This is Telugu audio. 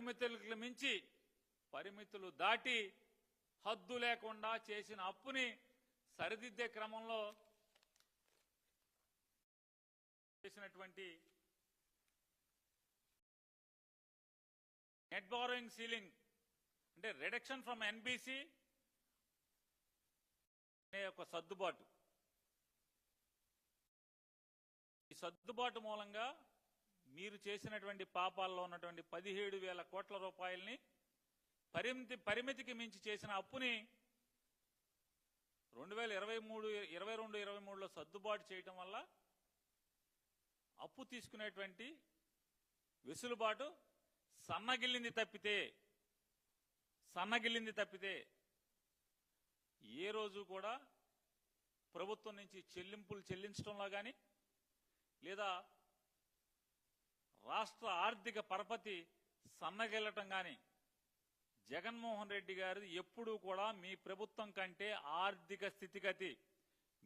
పరిమితులకు మించి పరిమితులు దాటి హద్దు లేకుండా చేసిన అప్పుని సరిదిద్దే క్రమంలో చేసినటువంటి నెట్ బారోయింగ్ సీలింగ్ అంటే రిడక్షన్ ఫ్రమ్ ఎన్బిసి అనే ఒక సర్దుబాటు. ఈ సర్దుబాటు మూలంగా మీరు చేసినటువంటి పాపాల్లో ఉన్నటువంటి పదిహేడు వేల కోట్ల రూపాయల్ని పరిమితి పరిమితికి మించి చేసిన అప్పుని రెండు వేల ఇరవై మూడు ఇరవై రెండు ఇరవై మూడులో సర్దుబాటు చేయటం వల్ల అప్పు తీసుకునేటువంటి వెసులుబాటు సన్నగిల్లింది తప్పితే సన్నగిల్లింది తప్పితే ఏ రోజు కూడా ప్రభుత్వం నుంచి చెల్లింపులు చెల్లించడంలో కానీ లేదా రాష్ట్ర ఆర్థిక పరపతి సన్నగిల్లటం కానీ జగన్మోహన్ రెడ్డి గారు ఎప్పుడూ కూడా మీ ప్రభుత్వం కంటే ఆర్థిక స్థితిగతి